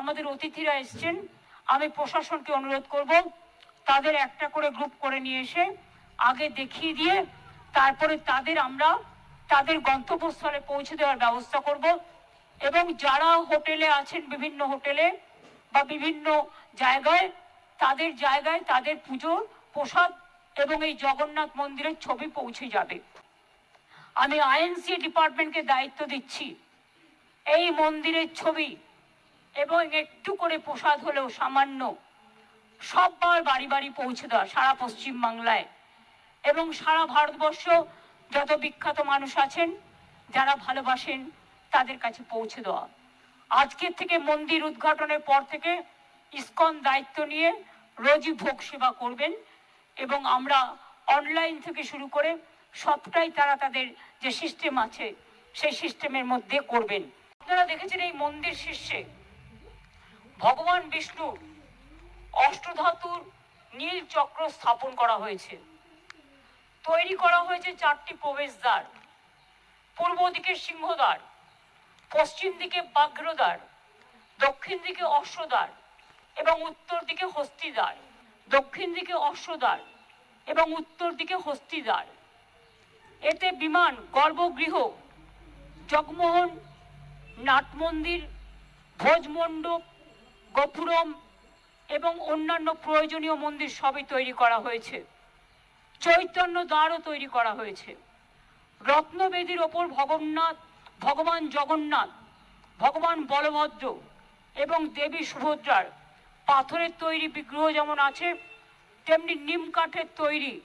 আমাদের অতিথিরা এসছেন। আমি প্রশাসনকে অনুরোধ করব, তাদের একটা করে গ্রুপ করে নিয়ে এসে আগে দেখিয়ে দিয়ে তারপরে তাদের আমরা তাদের গন্তব্যস্থলে পৌঁছে দেওয়ার ব্যবস্থা করব এবং যারা হোটেলে আছেন বিভিন্ন হোটেলে বা বিভিন্ন জায়গায়, তাদের জায়গায় তাদের পুজোর প্রসাদ এবং এই জগন্নাথ মন্দিরের ছবি পৌঁছে যাবে। আমি আইএনসি ডিপার্টমেন্টকে দায়িত্ব দিচ্ছি। এই মন্দিরের ছবি এবং একটু করে প্রসাদ হলেও সামান্য। সববার বাড়ি বাড়ি পৌঁছে দেওয়া সারা পশ্চিম বাংলায় এবং সারা ভারতবর্ষ যত বিখ্যাত মানুষ আছেন, যারা ভালোবাসেন, তাদের কাছে পৌঁছে দেওয়া। আজকের থেকে মন্দির উদ্ঘাটনের পর থেকে ইস্কন দায়িত্ব নিয়ে রোজই ভোগ সেবা করবেন এবং আমরা অনলাইন থেকে শুরু করে সবটাই তারা তাদের যে সিস্টেম আছে, সেই সিস্টেমের মধ্যে করবেন। আপনারা দেখেছেন এই মন্দির শীর্ষে ভগবান বিষ্ণুর অষ্টধাতুর নীল চক্র স্থাপন করা হয়েছে। তৈরি করা হয়েছে চারটি প্রবেশদ্বার। পূর্ব দিকে সিংহদ্বার, পশ্চিম দিকে বাগ্রদ্বার দক্ষিণ দিকে অশ্বদ্বার এবং উত্তর দিকে হস্তিদ্বার। দক্ষিণ দিকে অশ্বদ্বার এবং উত্তর দিকে হস্তিদ্বার। এতে বিমান, গর্ভগৃহ, জগমোহন নাট মন্দির ভোজমণ্ডপ গোপুরম এবং অন্যান্য প্রয়োজনীয় মন্দির সবই তৈরি করা হয়েছে। চৈতন্য দ্বারও তৈরি করা হয়েছে। রত্নবেদীর ওপর ভগন্নাথ, ভগবান জগন্নাথ, ভগবান বলভদ্র এবং দেবী সুভদ্রার পাথরের তৈরি বিগ্রহ যেমন আছে, তেমনি নিম কাঠের তৈরি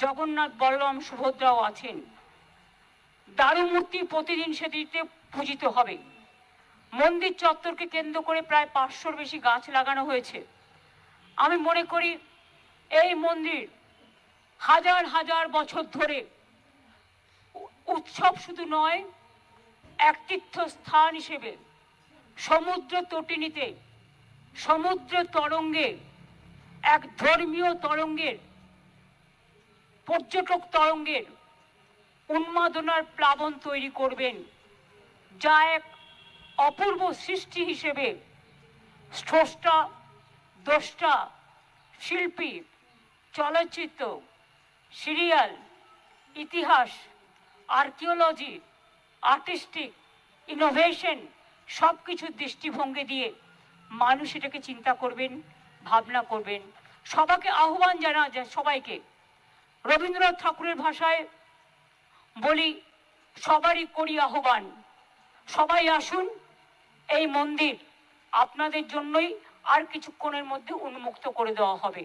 জগন্নাথ, বলরাম, সুভদ্রাও আছেন। দারুমূর্তি প্রতিদিন সেটিতে পূজিত হবে। মন্দির চত্বরকে কেন্দ্র করে প্রায় পাঁচশোর বেশি গাছ লাগানো হয়েছে। আমি মনে করি এই মন্দির হাজার হাজার বছর ধরে উৎসব শুধু নয়, এক তীর্থস্থান হিসেবে সমুদ্র তটিনীতে, সমুদ্র তরঙ্গে, এক ধর্মীয় তরঙ্গের, পর্যটক তরঙ্গের উন্মাদনার প্লাবন তৈরি করবেন, যা এক অপূর্ব সৃষ্টি হিসেবে স্রষ্টা, দ্রষ্টা, শিল্পী, চলচ্চিত্র, সিরিয়াল, ইতিহাস, আর্কিওলজি, আর্টিস্টিক, ইনোভেশন সব কিছুর দৃষ্টিভঙ্গি দিয়ে মানুষ এটাকে চিন্তা করবেন, ভাবনা করবেন। সবাইকে আহ্বান জানা যায় সবাইকে। রবীন্দ্রনাথ ঠাকুরের ভাষায় বলি, সবারই করি আহ্বান। সবাই আসুন এই মন্দির আপনাদের জন্যই আর কিছুক্ষণের মধ্যে উন্মুক্ত করে দেওয়া হবে।